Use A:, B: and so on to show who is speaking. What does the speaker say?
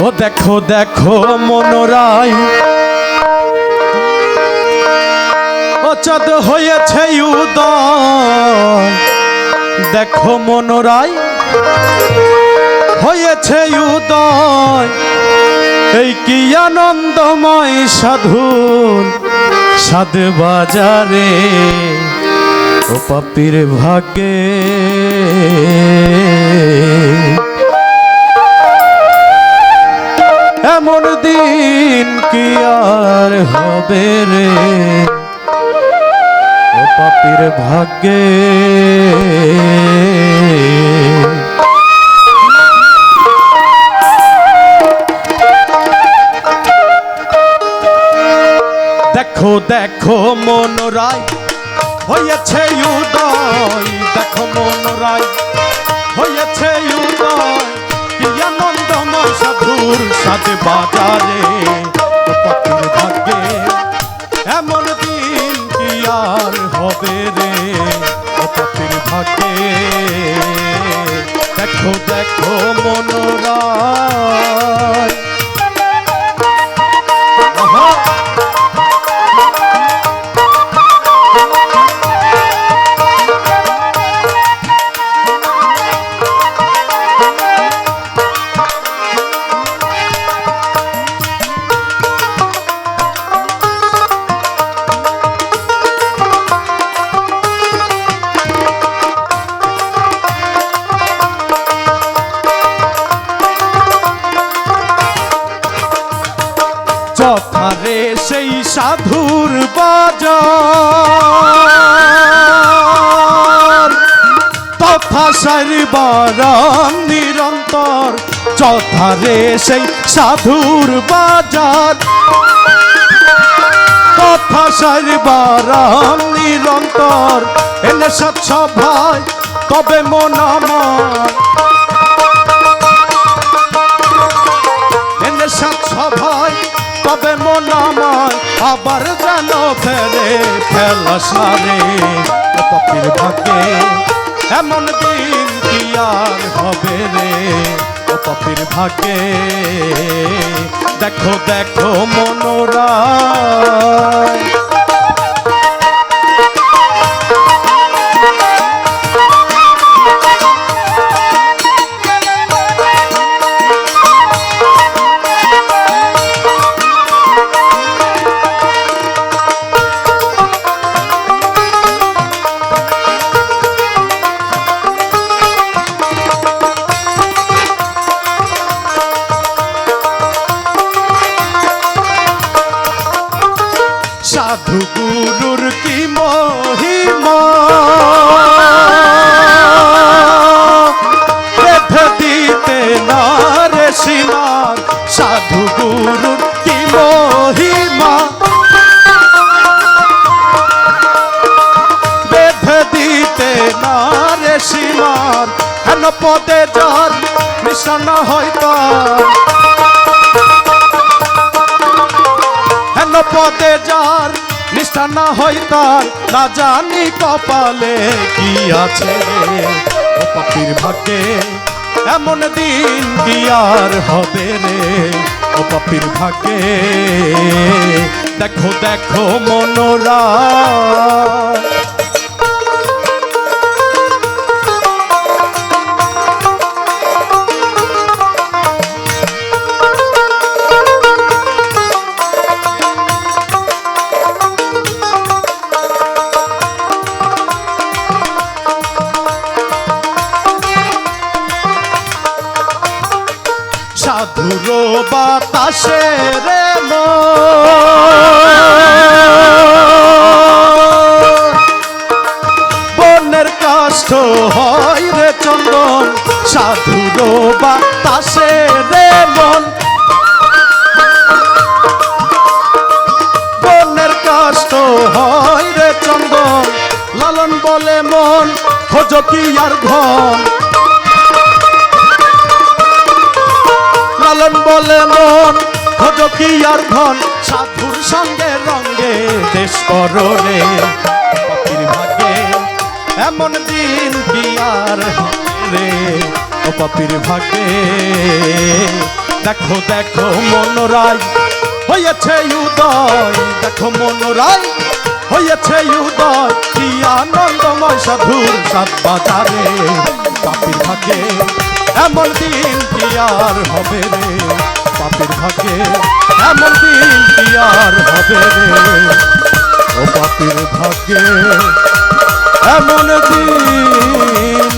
A: দেখো দেখো, মনোরাই। ও চাঁদ হয়েছে উদয়। দেখো, মনোরাই। হয়েছে উদয়। এই কি আনন্দময় সাধুর সাদ বাজারে। ও পাপির ভাগে এমন দিন কি আর হবে রে? ও পাপির ভাগ্যে। দেখো দেখো মনোরাই হয়েছে উদয়। বাজারে ও পাখির ভাগ্যে এমন দিন কি আর হবে রে? ও পাখির ভাগ্যে, দেখো দেখো মনোরাই সেই সাধুর বাজার তথা সারিবারাম নিরন্তর, যথারে সেই সাধুর বাজার তথা সারিবারাম নিরন্তর এনে সৎসভায় তবে মন আমার। না রে ও পাখির ভাগ্যে এমন দিন কি আর হবে রে? ও পাখির ভাগ্যে, দেখো দেখো মনোরা পদে যার নিশানা হয়তো। হেন পদে যার নিষ্ঠা না হয় তার না জানি কপালে কি আছে। পাপির ভাগ্যে এমন দিন কি আর হবে রে। ও পাপির ভাগ্যে দেখো দেখো মনোরা বাতাসে রে। বনের কাষ্ঠ হয় রে চন্দন, সাধুর বাতাসে রে মন বনের কাষ্ঠ হয় রে চন্দন, লালন বলে মন, খোঁজ কি আর ধন লালন বলে মন কি আর ধন, সাধুর সঙ্গে রঙ্গে দেশ করলে ভাগে এমন দিন কি আর রে ও পাপির ভাগে? দেখো দেখো মনোরাই হয়েছে উদয়। দেখো মনোরাই হয়েছে উদয়। কি আনন্দময় সাধুর সাত বাজারে পাপির ভাগে। এমন দিন কি আর হবে রে? পাপের ভাগে এমন দিন কি আর হবে রে? ও পাপের ভাগে এমন দিন